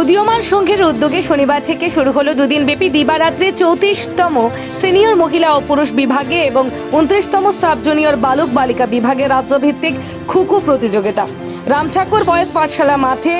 উদীয়মান সংঘের উদ্যোগে শনিবার থেকে শুরু হলো দুদিন ব্যাপী দিবারাত্রে চৌত্রিশতম সিনিয়র মহিলা ও পুরুষ বিভাগে এবং উনত্রিশতম সাব জুনিয়র বালক বালিকা বিভাগে রাজ্যভিত্তিক খুকু প্রতিযোগিতা। রাম ঠাকুর বয়স পাঠশালা মাঠে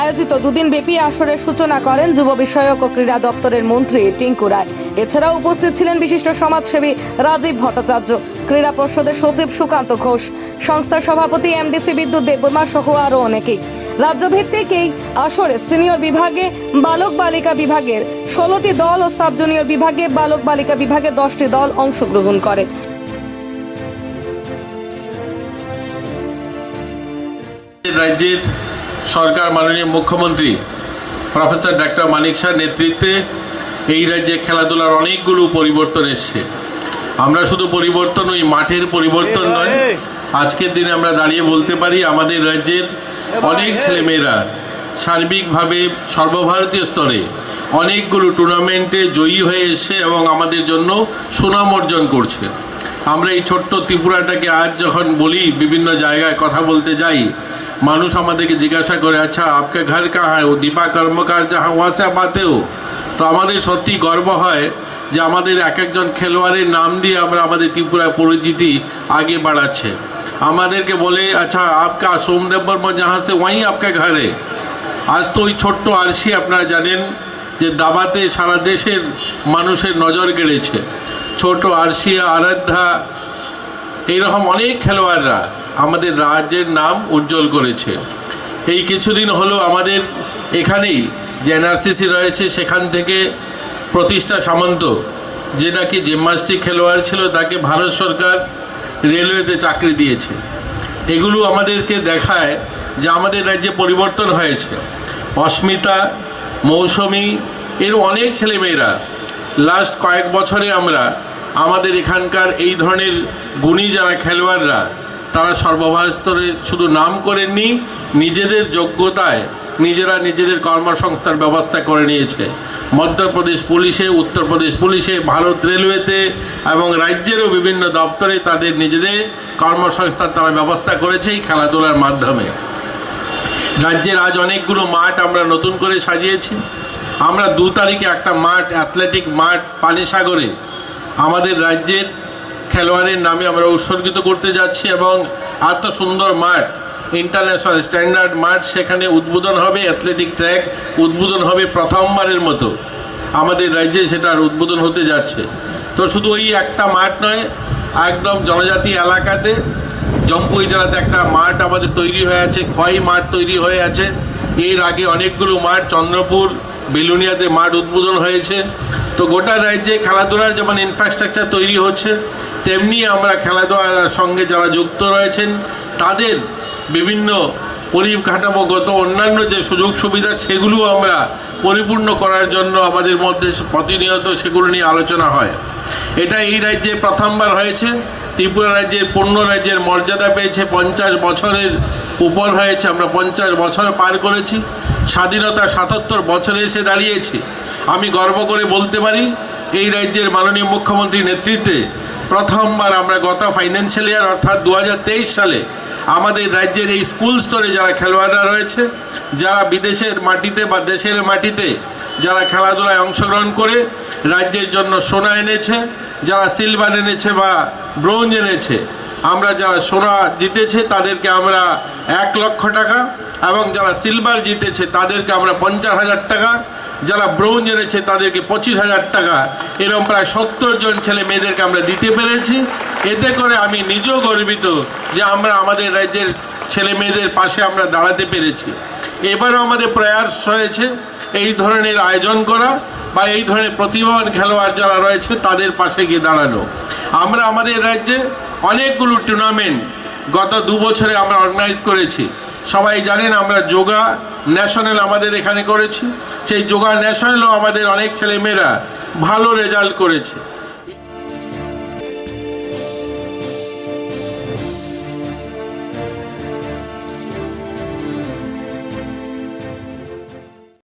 আয়োজিত দুদিন ব্যাপী আসরের সূচনা করেন যুব বিষয়ক ও ক্রীড়া দপ্তরের মন্ত্রী টিঙ্কু রায়। এছাড়াও উপস্থিত ছিলেন বিশিষ্ট সমাজসেবী রাজীব ভট্টাচার্য, ক্রীড়া পর্ষদের সচিব সুকান্ত ঘোষ, সংস্থার সভাপতি এমডিসি বিদ্যুৎ দেববর্মা সহ আরও অনেকেই। রাজ্যভিত্তিক এই আসরে সিনিয়র বিভাগে বালক বালিকা বিভাগের ষোলোটি দল ও সাব জুনিয়র বিভাগে বালক বালিকা বিভাগে দশটি দল অংশগ্রহণ করে। রাজ্যের সরকার মাননীয় মুখ্যমন্ত্রী প্রফেসর ডাক্তার মানিক শাহ নেতৃত্বে এই রাজ্যে খেলাধুলার অনেকগুলো পরিবর্তন এসছে। আমরা শুধু পরিবর্তন ওই মাঠের পরিবর্তন নয় আজকের দিনে আমরা দাঁড়িয়ে বলতে পারি আমাদের রাজ্যের অনেক ছেলেমেয়েরা সার্বিকভাবে সর্বভারতীয় স্তরে অনেকগুলো টুর্নামেন্টে জয়ী হয়ে এসছে এবং আমাদের জন্য সুনাম অর্জন করছে। আমরা এই ছোট্ট ত্রিপুরাটাকে আজ যখন বলি বিভিন্ন জায়গায় কথা বলতে যাই মানুষ আমাদেরকে জিজ্ঞাসা করে আচ্ছা আপকে ঘর কাহা ও দীপা কর্মকার যাহা ওয়াসে পাতেও তো আমাদের সত্যি গর্ব হয় যে আমাদের এক একজন খেলোয়াড়ের নাম দিয়ে আমরা আমাদের ত্রিপুরার পরিচিতি আগে বাড়াচ্ছে আমাদেরকে বলে আচ্ছা আপকা সোমদেব বর্মা যাহা সে ওয়াই আপকা ঘরে আজ তো ওই ছোট্ট আরশি আপনারা জানেন যে দাবাতে সারা দেশের মানুষের নজর কেড়েছে ছোট আরশিয়া আরাধ্যা এইরকম অনেক খেলোয়াড়রা আমাদের রাজ্যের নাম উজ্জ্বল করেছে। এই কিছুদিন হলো আমাদের এখানেই যে এনআরসিসি রয়েছে, সেখান থেকে প্রতিষ্ঠা সামন্ত, যে নাকি জিমনাস্টিক খেলোয়াড় ছিল, তাকে ভারত সরকার রেলওয়েতে চাকরি দিয়েছে। এগুলো আমাদেরকে দেখায় যে আমাদের রাজ্যে পরিবর্তন হয়েছে। অস্মিতা, মৌসুমি, এর অনেক ছেলেমেয়েরা। লাস্ট কয়েক বছরে আমরা আমাদের এখানকার এই ধরনের গুণী যারা খেলোয়াড়রা তারা সর্বভারত স্তরে শুধু নাম করেননি, নিজেদের যোগ্যতায় নিজেরা নিজেদের কর্মসংস্থান ব্যবস্থা করে নিয়েছে। মধ্যপ্রদেশ পুলিশে, উত্তরপ্রদেশ পুলিশে, ভারত রেলওয়েতে এবং রাজ্যেরও বিভিন্ন দপ্তরে তাদের নিজেদের কর্মসংস্থান তারা ব্যবস্থা করেছে এই খেলাধুলার মাধ্যমে। রাজ্যের আজ অনেকগুলো মাঠ আমরা নতুন করে সাজিয়েছি। আমরা দু তারিখে একটা মাঠ, অ্যাথলেটিক মাঠ পানিসাগরে আমাদের রাজ্যের খেলোয়াড়ের নামে আমরা উৎসর্গিত করতে যাচ্ছি এবং এত সুন্দর মাঠ ইন্টারন্যাশনাল স্ট্যান্ডার্ড মাঠ সেখানে উদ্বোধন হবে অ্যাথলেটিক ট্র্যাক উদ্বোধন হবে প্রথমবারের মতো। আমাদের রাজ্যে সেটার উদ্বোধন হতে যাচ্ছে। তো শুধু ওই একটা মাঠ নয়, একদম জনজাতি এলাকাতে, জম্পুই জেলাতে একটা মাঠ আমাদের তৈরি হয়ে আছে, খোয়াই মাঠ তৈরি হয়ে আছে। এর আগে অনেকগুলো মাঠ, চন্দ্রপুর, বেলুনিয়াতে মাঠ উদ্বোধন হয়েছে। তো গোটা রাজ্যে খেলাধুলার যেমন ইনফ্রাস্ট্রাকচার তৈরি হচ্ছে, তেমনি আমরা খেলাধুলার সঙ্গে যারা যুক্ত রয়েছেন, তাদের বিভিন্ন পরিকাঠামোগত অন্যান্য যে সুযোগ সুবিধা সেগুলো আমরা পরিপূর্ণ করার জন্য আমাদের মধ্যে প্রতিনিয়ত সেগুলো নিয়ে আলোচনা হয়। এটা এই রাজ্যে প্রথমবার হয়েছে, ত্রিপুরা রাজ্যের পূর্ণ রাজ্যের মর্যাদা পেয়েছে, পঞ্চাশ বছরের উপর হয়েছে, আমরা পঞ্চাশ বছর পার করেছি, স্বাধীনতা সাতাত্তর বছরে এসে দাঁড়িয়েছি। আমি গর্ব করে বলতে পারি, এই রাজ্যের মাননীয় মুখ্যমন্ত্রীর নেতৃত্বে প্রথমবার আমরা গত ফাইন্যান্সিয়াল ইয়ার অর্থাৎ দু হাজার তেইশ সালে আমাদের রাজ্যের এই স্কুল স্তরে যারা খেলোয়াড়রা রয়েছে, যারা বিদেশের মাটিতে বা দেশের মাটিতে যারা খেলাধুলায় অংশগ্রহণ করে রাজ্যের জন্য সোনা এনেছে, যারা সিলভার এনেছে বা ব্রোঞ্জ এনেছে, আমরা যারা সোনা জিতেছে তাদেরকে আমরা এক লক্ষ টাকা এবং যারা সিলভার জিতেছে তাদেরকে আমরা পঞ্চাশ হাজার টাকা যারা ব্রোঞ্জ এনেছে তাদেরকে পঁচিশ হাজার টাকা। এরকম প্রায় সত্তর জন ছেলে মেয়েদেরকে আমরা দিতে পেরেছি। এতে করে আমি নিজেও গর্বিত যে আমরা আমাদের রাজ্যের ছেলে মেয়েদের পাশে আমরা দাঁড়াতে পেরেছি। এবারও আমাদের প্রয়াস রয়েছে এই ধরনের আয়োজন করা বা এই ধরনের প্রতিভাবান খেলোয়াড় যারা রয়েছে তাদের পাশে গিয়ে দাঁড়ানো। আমরা আমাদের রাজ্যে অনেকগুলো টুর্নামেন্ট গত দু বছরে আমরা অর্গানাইজ করেছি। সবাই জানেন আমরা যোগা ন্যাশনাল আমাদের এখানে করেছি। সেই যোগা ন্যাশনালও আমাদের অনেক ছেলেমেয়েরা ভালো রেজাল্ট করেছে।